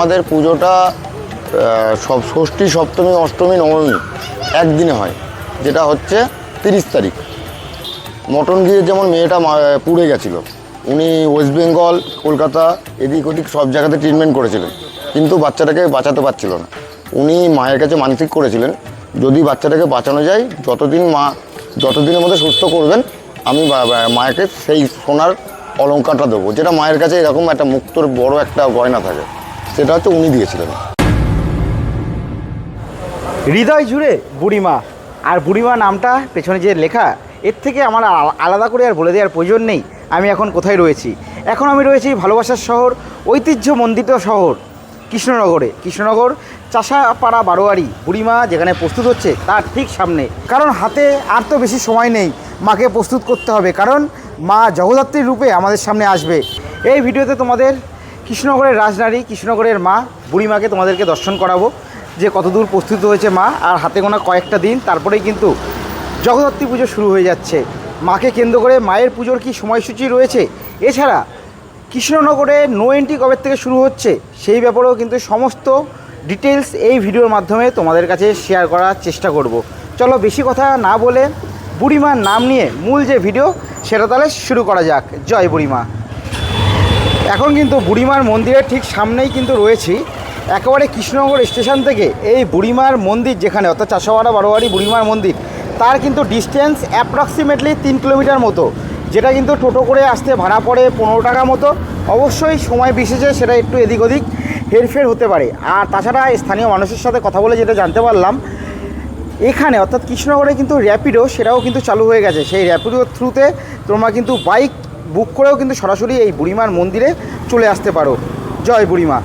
আমাদের পুজোটা সব ষষ্ঠী, সপ্তমী, অষ্টমী, নবমী একদিনে হয়, যেটা হচ্ছে তিরিশ তারিখ। মটন গিয়ে যেমন মেয়েটা পুড়ে গেছিল, উনি ওয়েস্ট বেঙ্গল, কলকাতা, এদিক ওদিক সব জায়গাতে ট্রিটমেন্ট করেছিলেন, কিন্তু বাচ্চাটাকে বাঁচাতে পারছিল না। উনি মায়ের কাছে মানসিক করেছিলেন, যদি বাচ্চাটাকে বাঁচানো যায়, যতদিন মা, যতদিনের মধ্যে সুস্থ করবেন, আমি মায়েকে সেই সোনার অলঙ্কারটা দেবো, যেটা মায়ের কাছে এরকম একটা মুক্তর বড় একটা গয়না থাকে। সেটা হচ্ছে উনি দিয়েছিলেন। হৃদয় জুড়ে বুড়িমা। আর বুড়িমা নামটা, পেছনে যে লেখা, এর থেকে আমার আলাদা করে আর বলে দেওয়ার প্রয়োজন নেই। আমি এখন কোথায় রয়েছি? এখন আমি রয়েছি ভালোবাসার শহর ঐতিহ্য মন্ডিত শহর, কৃষ্ণনগরে। কৃষ্ণনগর, চাষাপাড়া বারোয়ারি। বুড়িমা যেখানে প্রস্তুত হচ্ছে, তার ঠিক সামনে। কারণ হাতে আর তো বেশি সময় নেই, মাকে প্রস্তুত করতে হবে। কারণ মা জগদ্ধাত্রীর রূপে আমাদের সামনে আসবে। এই ভিডিওতে তোমাদের কৃষ্ণনগরের রাজনারী, কৃষ্ণনগরের মা, বুড়িমাকে তোমাদেরকে দর্শন করাবো। যে কতদূর প্রস্তুত হয়েছে মা, আর হাতে গোনা কয়েকটা দিন, তারপরেই কিন্তু জগদ্ধাত্রী পুজো শুরু হয়ে যাচ্ছে। মাকে কেন্দ্র করে মায়ের পুজোর কি সময়সূচি রয়েছে? এছাড়া কৃষ্ণনগরে নো এন্ট্রি কবে থেকে শুরু হচ্ছে? সেই ব্যাপারেও কিন্তু সমস্ত ডিটেলস এই ভিডিওর মাধ্যমে তোমাদের কাছে শেয়ার করার চেষ্টা করব। চলো বেশি কথা না বলে বুড়িমার নাম নিয়ে মূল যে ভিডিও সেটা তাহলে শুরু করা যাক। জয় বুড়িমা। এখন কিন্তু বুড়িমার মন্দিরের ঠিক সামনেই কিন্তু রয়েছি। একেবারে কৃষ্ণনগর স্টেশন থেকে এই বুড়িমার মন্দির যেখানে, অর্থাৎ চাষাওয়াড়া বারোয়ারি বুড়িমার মন্দির, তার কিন্তু ডিস্টেন্স অ্যাপ্রক্সিমেটলি তিন কিলোমিটার মতো, যেটা কিন্তু টোটো করে আসতে ভাড়া পড়ে পনেরো টাকা মতো। অবশ্যই সময় বিশেষে সেটা একটু এদিক ওদিক হেরফের হতে পারে। আর তাছাড়া স্থানীয় মানুষের সাথে কথা বলে যেটা জানতে পারলাম, এখানে অর্থাৎ কৃষ্ণনগরে কিন্তু র্যাপিডো সেটাও কিন্তু চালু হয়ে গেছে। সেই র্যাপিডোর থ্রুতে তোমরা কিন্তু বাইক বুক করেও কিন্তু সরাসরি এই বুড়িমার মন্দিরে চলে আসতে পারো। জয় বুড়িমা।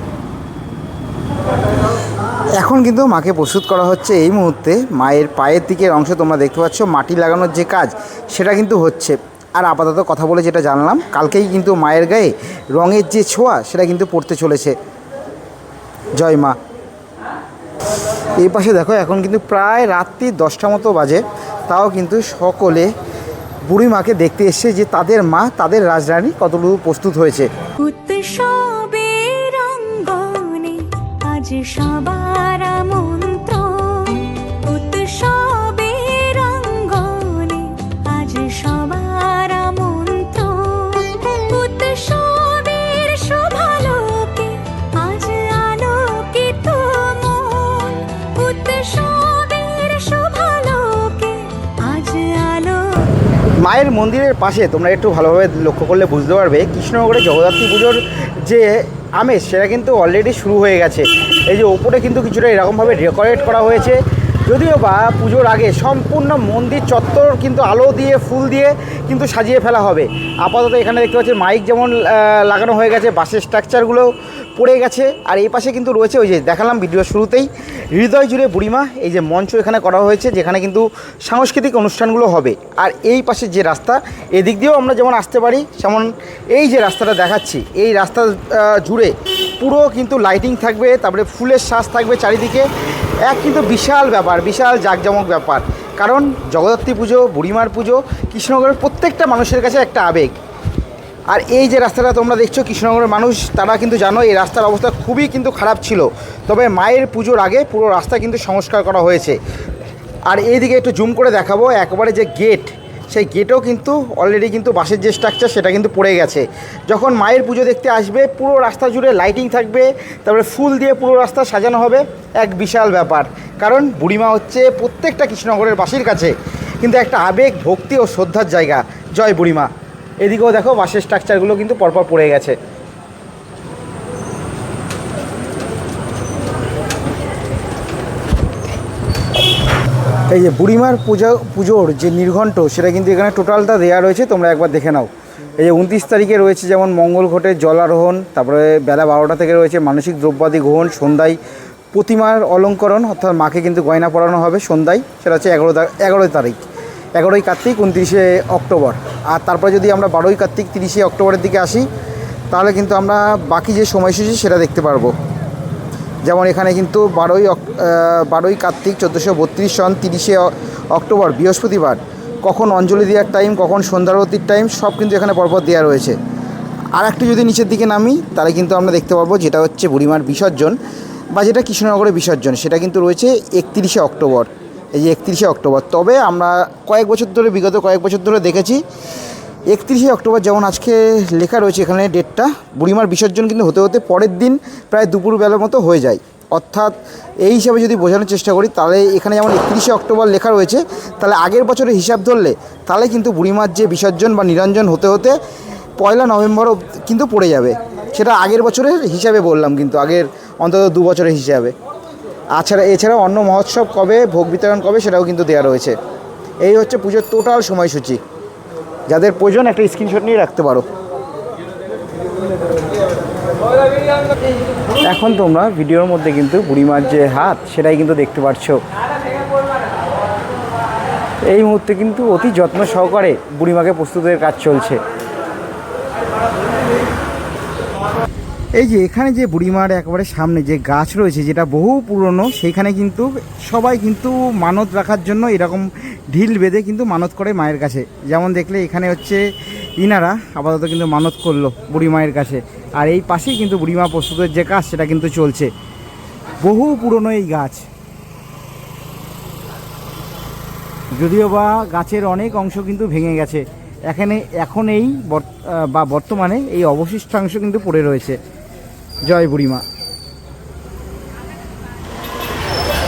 এখন কিন্তু মাকে প্রস্তুত করা হচ্ছে এই মুহূর্তে। মায়ের পায়ের দিকের অংশ তোমরা দেখতে পাচ্ছ, মাটি লাগানোর যে কাজ, সেটা কিন্তু হচ্ছে। আর আপাতত কথা বলে যেটা জানলাম, কালকেই কিন্তু মায়ের গায়ে রঙের যে ছোঁয়া, সেটা কিন্তু পড়তে চলেছে। জয় মা। এই পাশে দেখো, এখন কিন্তু প্রায় রাত্রি দশটা মতো বাজে। তাও কিন্তু সকলে বুড়ি মাকে দেখতে এসছে যে তাদের মা তাদের রাজরানী কতটুকু প্রস্তুত হয়েছে। আজ সবার মায়ের মন্দিরের পাশে তোমরা একটু ভালোভাবে লক্ষ্য করলে বুঝতে পারবে কৃষ্ণনগরে জগদ্ধাত্রী পুজোর যে আমেজ সেটা কিন্তু অলরেডি শুরু হয়ে গেছে। এই যে ওপরে কিন্তু কিছুটা এরকমভাবে ডেকোরেট করা হয়েছে। যদিও বা পুজোর আগে সম্পূর্ণ মন্দির চত্বর কিন্তু আলো দিয়ে, ফুল দিয়ে কিন্তু সাজিয়ে ফেলা হবে। আপাতত এখানে দেখতে পাচ্ছি মাইক যেমন লাগানো হয়ে গেছে বাসের স্ট্রাকচারগুলো পড়ে গেছে। আর এই পাশে কিন্তু রয়েছে ওই যে দেখালাম ভিডিও শুরুতেই, হৃদয় জুড়ে বুড়িমা, এই যে মঞ্চ এখানে করা হয়েছে, যেখানে কিন্তু সাংস্কৃতিক অনুষ্ঠানগুলো হবে। আর এই পাশে যে রাস্তা, এদিক দিয়েও আমরা যেমন আসতে পারি যেমন এই যে রাস্তাটা দেখাচ্ছি। এই রাস্তা জুড়ে পুরো কিন্তু লাইটিং থাকবে, তারপরে ফুলের শ্বাস থাকবে চারিদিকে। এক কিন্তু বিশাল ব্যাপার, বিশাল জাঁকজমক ব্যাপার। কারণ জগদ্ধাত্রী পুজো, বুড়িমার পুজো, কৃষ্ণনগরের প্রত্যেকটা মানুষের কাছে একটা আবেগ। আর এই যে রাস্তাটা তোমরা দেখছ, কৃষ্ণনগরের মানুষ, তারা কিন্তু জানো এই রাস্তার অবস্থা খুবই কিন্তু খারাপ ছিল। তবে মায়ের পুজোর আগে পুরো রাস্তা কিন্তু সংস্কার করা হয়েছে। আর এইদিকে একটু জুম করে দেখাবো, একবারে যে গেট সেই গেটও কিন্তু অলরেডি কিন্তু বাসের যে স্ট্রাকচার সেটা কিন্তু পড়ে গেছে। যখন মায়ের পুজো দেখতে আসবে, পুরো রাস্তা জুড়ে লাইটিং থাকবে, তারপরে ফুল দিয়ে পুরো রাস্তা সাজানো হবে, এক বিশাল ব্যাপার। কারণ বুড়িমা হচ্ছে প্রত্যেকটা কৃষ্ণনগরের বাসির কাছে কিন্তু একটা আবেগ, ভক্তি ও শ্রদ্ধার জায়গা। জয় বুড়িমা। এদিকেও দেখো বাসের স্ট্রাকচারগুলো কিন্তু পরপর পড়ে গেছে। এই যে বুড়িমার পূজা, পুজোর যে নির্ঘণ্ট, সেটা কিন্তু এখানে টোটালটা দেওয়া রয়েছে, তোমরা একবার দেখে নাও। এই যে উনত্রিশ তারিখে রয়েছে যেমন মঙ্গল ঘটে, জলারোহণ, তারপরে বেলা বারোটা থেকে রয়েছে মানসিক দ্রব্যাদি গ্রহণ, সন্ধ্যায় প্রতিমার অলঙ্করণ, অর্থাৎ মাকে কিন্তু গয়না পরানো হবে সন্ধ্যায়, সেটা হচ্ছে এগারো এগারোই তারিখ। এগারোই কার্তিক, উনত্রিশে অক্টোবর। আর তারপরে যদি আমরা বারোই কার্তিক, তিরিশে অক্টোবরের দিকে আসি, তাহলে কিন্তু আমরা বাকি যে সময়সূচি, সেটা দেখতে পারব। যেমন এখানে কিন্তু বারোই বারোই কার্তিক চোদ্দোশো বত্রিশ সন তিরিশে অক্টোবর, বৃহস্পতিবার। কখন অঞ্জলি দেওয়ার টাইম কখন সন্ধ্যারতির টাইম সব কিন্তু এখানে পরপর দেওয়া রয়েছে। আর একটু যদি নিচের দিকে নামি, তাহলে কিন্তু আমরা দেখতে পারব যেটা হচ্ছে বুড়িমার বিসর্জন বা যেটা কৃষ্ণনগরের বিসর্জন, সেটা কিন্তু রয়েছে একত্রিশে অক্টোবর। এই যে একত্রিশে অক্টোবর। তবে আমরা কয়েক বছর ধরে, বিগত কয়েক বছর ধরে দেখেছি একত্রিশে অক্টোবর যেমন আজকে লেখা রয়েছে এখানে ডেটটা, বুড়িমার বিসর্জন কিন্তু হতে হতে পরের দিন প্রায় দুপুরবেলার মতো হয়ে যায়। অর্থাৎ এই হিসাবে যদি বোঝানোর চেষ্টা করি, তাহলে এখানে যেমন একত্রিশে অক্টোবর লেখা রয়েছে, তাহলে আগের বছরের হিসাব ধরলে তাহলে কিন্তু বুড়িমার যে বিসর্জন বা নিরঞ্জন হতে হতে পয়লা নভেম্বর কিন্তু পড়ে যাবে। সেটা আগের বছরের হিসাবে বললাম কিন্তু, আগের অন্তত দু বছরের হিসাবে। আছাড়া এছাড়া অন্য মহোৎসব কবে, ভোগ বিতরণ কবে সেটাও কিন্তু দেওয়া রয়েছে। এই হচ্ছে পুজোর টোটাল সময়সূচি। যাদের প্রয়োজন একটা স্ক্রিনশট নিয়ে রাখতে পারো। এখন তোমরা ভিডিওর মধ্যে কিন্তু বুড়িমার যে হাত, সেটাই কিন্তু দেখতে পাচ্ছ এই মুহূর্তে কিন্তু অতি যত্ন সহকারে বুড়িমাকে প্রস্তুতের কাজ চলছে। এই যে এখানে যে বুড়িমার একেবারে সামনে যে গাছ রয়েছে, যেটা বহু পুরনো, সেইখানে কিন্তু সবাই কিন্তু মানত রাখার জন্য এরকম ঢিল বেঁধে কিন্তু মানত করে মায়ের কাছে। যেমন দেখলে এখানে হচ্ছে ইনারা আপাতত কিন্তু মানত করল বুড়ি মায়ের কাছে। আর এই পাশেই কিন্তু বুড়িমা প্রস্তুতের যে কাজ, সেটা কিন্তু চলছে। বহু পুরনো এই গাছ। যদিও বা গাছের অনেক অংশ কিন্তু ভেঙে গেছে। এখানে, এখন এই বা বর্তমানে এই অবশিষ্টাংশ কিন্তু পড়ে রয়েছে। জয় বুড়িমা।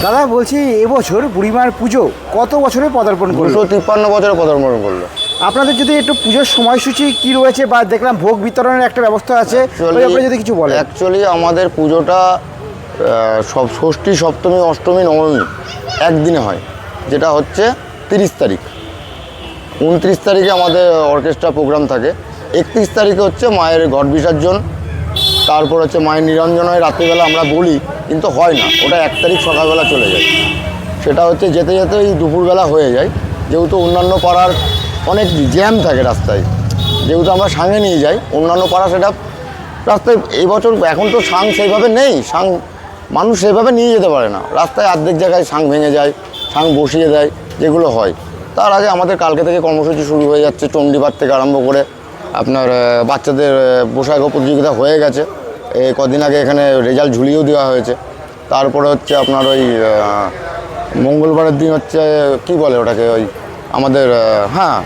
দাদা বলছি এবছর বুড়িমার পুজো কত বছরে পদার্পণ করল? দুশো তিপ্পান্ন বছরে পদার্পণ করল। আপনাদের যদি একটু পুজোর সময়সূচি কি রয়েছে বা দেখলাম ভোগ বিতরণের একটা ব্যবস্থা আছে ব্যাপারে যদি কিছু বলেন। অ্যাকচুয়ালি আমাদের পুজোটা সব ষষ্ঠী সপ্তমী অষ্টমী নবমী একদিনে হয় যেটা হচ্ছে তিরিশ তারিখ। উনত্রিশ তারিখে আমাদের অর্কেস্ট্রা প্রোগ্রাম থাকে। একত্রিশ তারিখে হচ্ছে মায়ের ঘট বিসর্জন তারপর হচ্ছে মায়ের নিরঞ্জন হয় রাত্রিবেলা আমরা বলি, কিন্তু হয় না। ওটা এক তারিখ সকালবেলা চলে যায়। সেটা হচ্ছে যেতে যেতে ওই দুপুরবেলা হয়ে যায়। যেহেতু অন্যান্য পাড়ার অনেক জ্যাম থাকে রাস্তায়, যেহেতু আমরা সাঙে নিয়ে যাই, অন্যান্য পাড়া সেটা রাস্তায় এই বছর এখন তো সাং সেইভাবে নেই। সাং মানুষ সেভাবে নিয়ে যেতে পারে না। রাস্তায় অর্ধেক জায়গায় সাং ভেঙে যায়, সাং বসিয়ে দেয়, যেগুলো হয়। তার আগে আমাদের কালকে থেকে কর্মসূচি শুরু হয়ে যাচ্ছে, চণ্ডীপাঠ থেকে আরম্ভ করে আপনার বাচ্চাদের পোশাক প্রতিযোগিতা হয়ে গেছে। কদিন আগে এখানে রেজাল্ট ঝুলিয়েও দেওয়া হয়েছে। তারপরে হচ্ছে আপনার ওই মঙ্গলবারের দিন হচ্ছে, কি বলে ওটাকে ওই আমাদের হ্যাঁ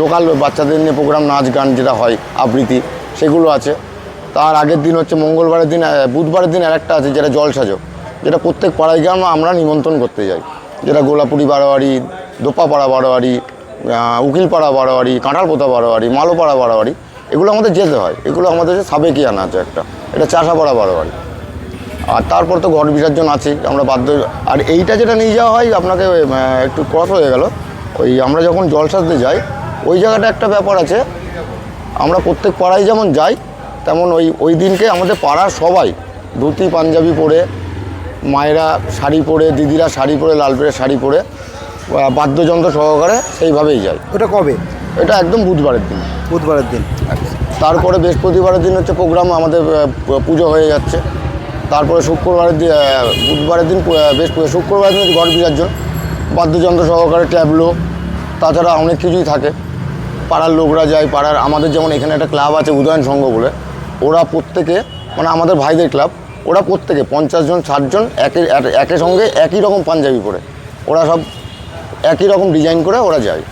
লোকাল বাচ্চাদের নিয়ে প্রোগ্রাম নাচ গান যেটা হয়, আবৃত্তি, সেগুলো আছে। তার আগের দিন হচ্ছে মঙ্গলবারের দিন বুধবারের দিন আরেকটা আছে যেটা জল সাজো যেটা প্রত্যেক পাড়ায় গ্রাম আমরা নিমন্ত্রণ করতে যাই। যেটা গোলাপুরি বারোয়ারি, দোপাপাড়া বারোয়ারি উকিলপাড়া বারোয়ারি, কাঁঠালপোতা বারোয়ারি, মালোপাড়া বারোয়ারি, এগুলো আমাদের যেতে হয়। এগুলো আমাদের হচ্ছে সাবেকিয়ানা আছে একটা। এটা চাষাপাড়া বারোয়ারি আর তারপর তো ঘর বিসর্জন আছে আমরা বাধ্য আর এইটা যেটা নিয়ে যাওয়া হয় আপনাকে একটু ক্রস হয়ে গেল। ওই আমরা যখন জল সাজতে যাই ওই জায়গাটা একটা ব্যাপার আছে। আমরা প্রত্যেক পাড়ায় যেমন যাই তেমন ওই ওই দিনকে আমাদের পাড়ার সবাই ধুতি পাঞ্জাবি পরে মায়েরা শাড়ি পরে দিদিরা শাড়ি পরে লাল পেড়ে শাড়ি পরে বাদ্যযন্ত্র সহকারে সেইভাবেই যায় ওটা কবে? এটা একদম বুধবারের দিন। বুধবারের দিন। তারপরে বৃহস্পতিবারের দিন হচ্ছে প্রোগ্রাম আমাদের পুজো হয়ে যাচ্ছে। তারপরে শুক্রবারের দিন বুধবারের দিন পু- আহ, বৃহস্পতি শুক্রবারের দিন ঘর বিসর্জন বাদ্যযন্ত্র সহকারে ট্যাবলো তাছাড়া অনেক কিছুই থাকে। পাড়ার লোকরা যায় পাড়ার আমাদের যেমন এখানে একটা ক্লাব আছে উদয়ন সংঘ বলে ওরা প্রত্যেকে মানে আমাদের ভাইদের ক্লাব ওরা প্রত্যেকে পঞ্চাশ জন ষাটজন এক- একের সঙ্গে একই রকম পাঞ্জাবি পরে। ওরা সব একই রকম ডিজাইন করে ওরা যায়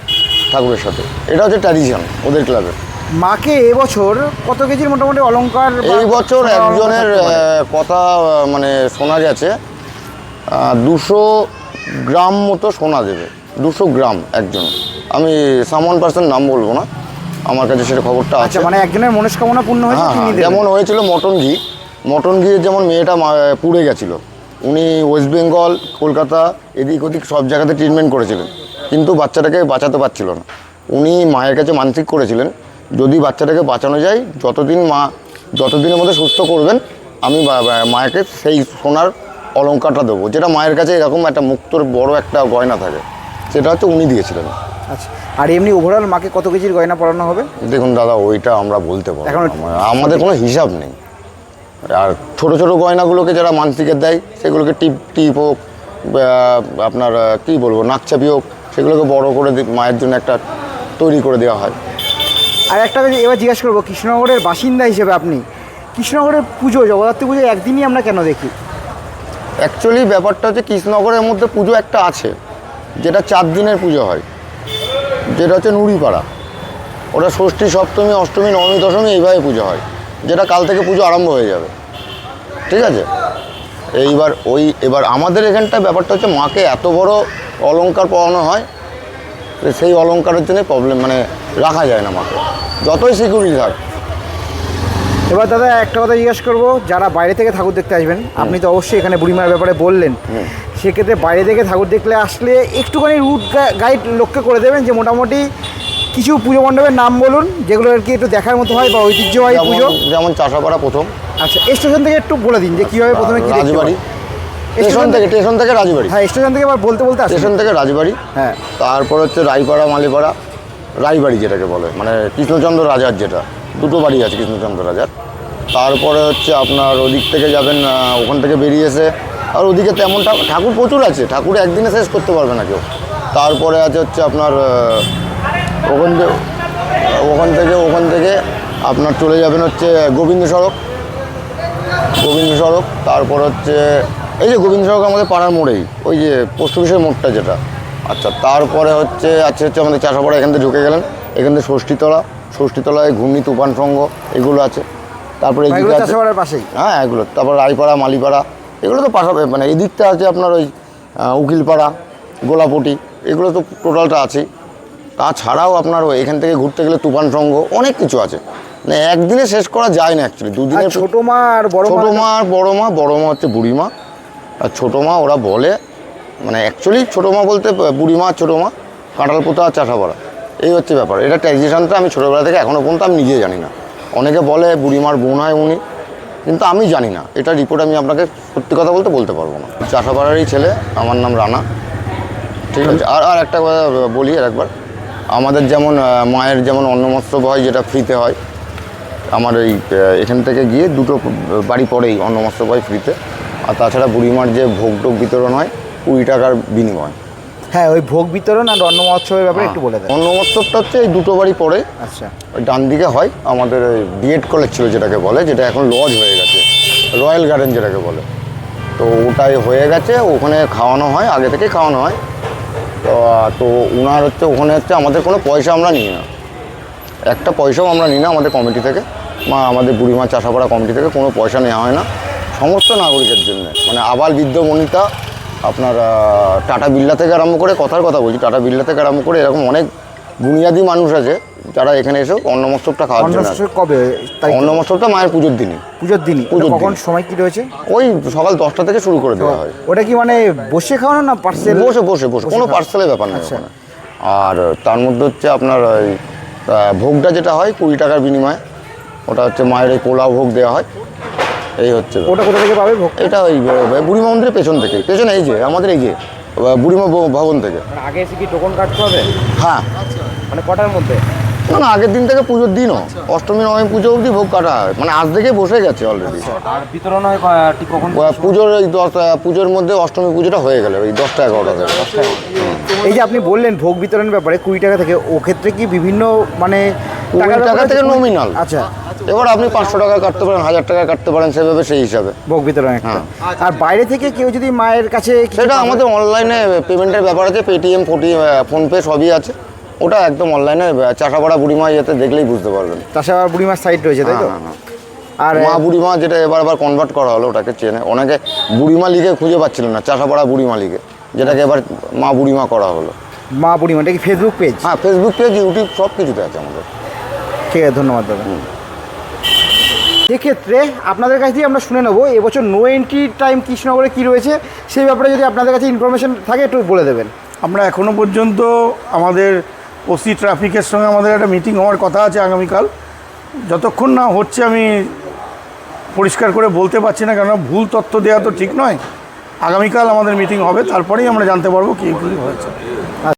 ঠাকুরের সাথে। এটা হচ্ছে ট্র্যাডিশন ওদের ক্লাবের মাকে এবছর কত কেজির মোটামুটি অলংকার বা এই বছর একজনের কথা মানে শোনা গেছে। দুশো গ্রাম মতো সোনা দেবে। দুশো গ্রাম একজন। আমি সামন পার্সেন্ট নাম বলব না। আমার কাছে সেটা খবরটা আছে। আচ্ছা মানে একজনের মনস্কামনা পূর্ণ হয়েছে হ্যাঁ হ্যাঁ। যেমন হয়েছিল মটন ঘি। মটন ঘিয়ের যেমন মেয়েটা পুড়ে গেছিল। উনি ওয়েস্ট বেঙ্গল কলকাতা এদিক ওদিক সব জায়গাতে ট্রিটমেন্ট করেছিলেন। কিন্তু বাচ্চাটাকে বাঁচাতে পারছিল না। উনি মায়ের কাছে মানসিক করেছিলেন। যদি বাচ্চাটাকে বাঁচানো যায় যতদিন মা যতদিনের মধ্যে সুস্থ করবেন আমি মায়েকে সেই সোনার অলঙ্কারটা দেবো। যেটা মায়ের কাছে এরকম একটা মুক্তর বড় একটা গয়না থাকে সেটা হচ্ছে উনি দিয়েছিলেন। আচ্ছা আর এমনি ওভারঅল মাকে কত কেজির গয়না পরানো হবে? দেখুন দাদা ওইটা আমরা বলতে পারব এখনো- আমাদের কোনো হিসাব নেই। আর ছোট ছোট গয়নাগুলোকে যারা মানসিকে দেয় সেগুলোকে টিপ টিপ হোক আপনার কী বলব নাকচাপি হোক সেগুলোকে বড় করে মায়ের জন্য একটা তৈরি করে দেওয়া হয়। আর একটা এবার জিজ্ঞাসা করব, কৃষ্ণনগরের বাসিন্দা হিসেবে আপনি, কৃষ্ণনগরের পুজো, জগদ্ধাত্রী পুজো একদিনই আমরা কেন দেখি? অ্যাকচুয়ালি ব্যাপারটা হচ্ছে কৃষ্ণনগরের মধ্যে পুজো একটা আছে, যেটা চার দিনের পুজো হয়। যেটা হচ্ছে নুড়িপাড়া। ওটা ষষ্ঠী, সপ্তমী, অষ্টমী, নবমী, দশমী এইভাবে পুজো হয়, যেটা কাল থেকে পুজো আরম্ভ হয়ে যাবে। ঠিক আছে? এইবার ওই, এবার আমাদের এখানটা ব্যাপারটা হচ্ছে মাকে এত বড় অলঙ্কার পরানো হয় সেই অলঙ্কারের জন্য প্রবলেম মানে রাখা যায় না আমাকে যতই সিকিউরিটি থাক। এবার দাদা একটা কথা জিজ্ঞাসা করব যারা বাইরে থেকে ঠাকুর দেখতে আসবেন আপনি তো অবশ্যই এখানে বুড়িমার ব্যাপারে বললেন। সেক্ষেত্রে বাইরে থেকে ঠাকুর দেখলে আসলে একটুখানি রুট গাইড লক্ষ্য করে দেবেন যে মোটামুটি কিছু পুজো মণ্ডপের নাম বলুন যেগুলো আর কি একটু দেখার মতো হয় বা ঐতিহ্যবাহী পুজো। যেমন চাষাপাড়া প্রথম। আচ্ছা স্টেশন থেকে একটু বলে দিন যে কীভাবে প্রথমে কি রাজবাড়ি। হয়। স্টেশন থেকে স্টেশন থেকে রাজবাড়ি। হ্যাঁ স্টেশন থেকে আবার বলতে বলতে স্টেশন থেকে রাজবাড়ি। হ্যাঁ। তারপর হচ্ছে রায়পাড়া মালিপাড়া রায়বাড়ি যেটাকে বলে মানে কৃষ্ণচন্দ্র রাজার যেটা দুটো বাড়ি আছে কৃষ্ণচন্দ্র রাজার। তারপরে হচ্ছে আপনার ওদিক থেকে যাবেন ওখান থেকে বেরিয়ে এসে আর ওদিকে তেমন ঠাকুর প্রচুর আছে ঠাকুর একদিনে শেষ করতে পারবে না কেউ। তারপরে আছে হচ্ছে আপনার ওখান থেকে ওখান থেকে ওখান থেকে আপনার চলে যাবেন হচ্ছে গোবিন্দ সড়ক। গোবিন্দ সড়ক তারপর হচ্ছে এই যে গোবিন্দ সড়ক আমাদের পাড়ার মোড়েই ওই যে পোস্ট অফিসের মোড়টা যেটা। আচ্ছা তারপরে হচ্ছে আছে হচ্ছে আমাদের চাষাপাড়া এখান থেকে ঢুকে গেলেন। এখান থেকে ষষ্ঠীতলা ষষ্ঠীতলায় ঘূর্ণি তুফান সংঘ এগুলো আছে। তারপরে পাশেই? হ্যাঁ এগুলো। তারপর রায়পাড়া মালিপাড়া এগুলো তো পাশাপাশি মানে এদিকটা আছে আপনার ওই উকিলপাড়া গোলাপটি এগুলো তো টোটালটা আছেই। তাছাড়াও আপনার ওই এখান থেকে ঘুরতে গেলে তুফান সংঘ অনেক কিছু আছে। মানে একদিনে শেষ করা যায় না অ্যাকচুয়ালি দুদিনে ছোট মা আর বড় ছোট মা আর বড় মা বড় মা হচ্ছে বুড়ি মা আর ছোটো মা ওরা বলে মানে অ্যাকচুয়ালি ছোটো মা বলতে বুড়ি মা, ছোটো মা, কাঁঠাল পোতা আর চাষাপাড়া এই হচ্ছে ব্যাপার। এটা ট্র্যাডিশনটা আমি ছোটোবেলা থেকে এখনও পর্যন্ত আমি নিজে জানি না। অনেকে বলে বুড়িমার বোন হয় উনি, কিন্তু আমি জানি না। এটা রিপোর্ট আমি আপনাকে সত্যি কথা বলতে বলতে পারব না। চাষাপাড়ারই ছেলে, আমার নাম রানা। ঠিক আছে? আর আর একটা কথা বলি আর একবার। আমাদের যেমন মায়ের যেমন অন্নমৎসব হয়, যেটা ফ্রিতে হয়, আমার এই এখান থেকে গিয়ে দুটো বাড়ি পরেই অন্নমৎসব হয় ফ্রিতে আর তাছাড়া বুড়িমার যে ভোগ টোগ বিতরণ হয় কুড়ি টাকার বিনিময়। হ্যাঁ ওই ভোগ বিতরণ আর অন্ন মহোৎসবের ব্যাপারে একটু বলে দেন। অন্নমৎসবটা হচ্ছে এই দুটো বাড়ি পরে আচ্ছা। ওই ডান দিকে হয় আমাদের ওই বিএড কলেজ ছিল যেটাকে বলে যেটা এখন লজ হয়ে গেছে। রয়্যাল গার্ডেন যেটাকে বলে। তো ওটাই হয়ে গেছে ওখানে খাওয়ানো হয় আগে থেকে খাওয়ানো হয়। তো তো ওনার হচ্ছে ওখানে হচ্ছে আমাদের কোনো পয়সা আমরা নিই না। একটা পয়সাও আমরা নিই না আমাদের কমিটি থেকে। মা আমাদের বুড়িমা চাষাপাড়া কমিটি থেকে কোনো পয়সা নেওয়া হয় না। সমস্ত নাগরিকের জন্য। মানে আবাল বৃদ্ধ বনিতা আপনার টাটা বিল্লা থেকে আরম্ভ করে কথার কথা বলছি টাটা বিল্লা থেকে আরম্ভ করে এরকম অনেক বুনিয়াদি মানুষ আছে যারা এখানে এসেও অন্নমস্তবটা খাওয়ার জন্য কবে? তাই অন্নমস্তবটা মায়ের পুজোর দিনই পুজোর দিনই পুজোর কখন। সময় কি রয়েছে? ওই সকাল দশটা থেকে শুরু করে দেওয়া হয়। ওটা কি মানে বসে খাওয়ানো না পার্সেল বসে বসে বসে। কোনো পার্সেলের ব্যাপার না আচ্ছা। আর তার মধ্যে হচ্ছে আপনার ওই ভোগটা যেটা হয় কুড়ি টাকার বিনিময়ে ওটা হচ্ছে মায়ের ওই পোলাও ভোগ দেওয়া হয়। এই হচ্ছে ওটা কোথা থেকে পাবে এটা ওই বুড়িমা মন্দিরের পেছন থেকে। পেছনে এই যে আমাদের এই যে বুড়িমা ভবন থেকে। মানে আগে এসে কি টোকন কাটতে হবে? হ্যাঁ। মানে কটার মধ্যে? না না আগের দিন থেকে পুজোর দিনও। অষ্টমী নবমী পুজো অবধি ভোগ কাটা হয়। মানে আজ থেকে বসে গেছে অলরেডি আর বিতরণ হয় কখন? পুজোর ওই দশ পুজোর মধ্যে অষ্টমী পুজোটা হয়ে গেলে ওই দশটা এগারোটা থেকে। এই যে আপনি বললেন ভোগ বিতরণের ব্যাপারে কুড়ি টাকা থেকে ও ক্ষেত্রে কি বিভিন্ন মানে কুড়ি টাকা থেকে nominal। আচ্ছা। এবার আপনি পাঁচশো টাকা কাটতে পারেন হাজার টাকা কাটতে পারেন সেভাবে সেই হিসাবে। ভোগ বিতরণ একটা। হ্যাঁ। আর বাইরে থেকে কেউ যদি মায়ের কাছে সেটা আমাদের অনলাইনে পেমেন্টের ব্যাপার আছে পেটিএম ফোটি ফোনপে সবই আছে। ওটা একদম অনলাইনে চাষাপাড়া বুড়িমা ইয়েতে দেখলেই বুঝতে পারবেন। চাষাবাদ বুড়িমার সাইড রয়েছে তাই তো? হ্যাঁ, হ্যাঁ, আর মা বুড়িমা যেটা এবার আবার কনভার্ট করা হলো ওটাকে চেনে। অনেকে বুড়িমা লিগে খুঁজে পাচ্ছিল না চাষাপাড়া বুড়িমা লিগে যেটাকে এবার মা বুড়িমা করা হলো। মা বুড়িমা এটা কি ফেসবুক পেজ হ্যাঁ ফেসবুক পেজ ইউটিউব সব কিছুতে আছে আমাদের। ঠিক আছে ধন্যবাদ দাদা। সেক্ষেত্রে আপনাদের কাছ থেকে আমরা শুনে নেব, এবছর নো এন্ট্রি টাইম কৃষ্ণনগরে কী রয়েছে, সেই ব্যাপারে যদি আপনাদের কাছে ইনফরমেশন থাকে একটু বলে দেবেন। আমরা এখনও পর্যন্ত আমাদের ওসি ট্রাফিকের সঙ্গে আমাদের একটা মিটিং হওয়ার কথা আছে আগামীকাল। যতক্ষণ না হচ্ছে আমি পরিষ্কার করে বলতে পারছি না, কেননা ভুল তথ্য দেওয়া তো ঠিক নয়। আগামীকাল আমাদের মিটিং হবে, তারপরেই আমরা জানতে পারব কী কী হয়েছে।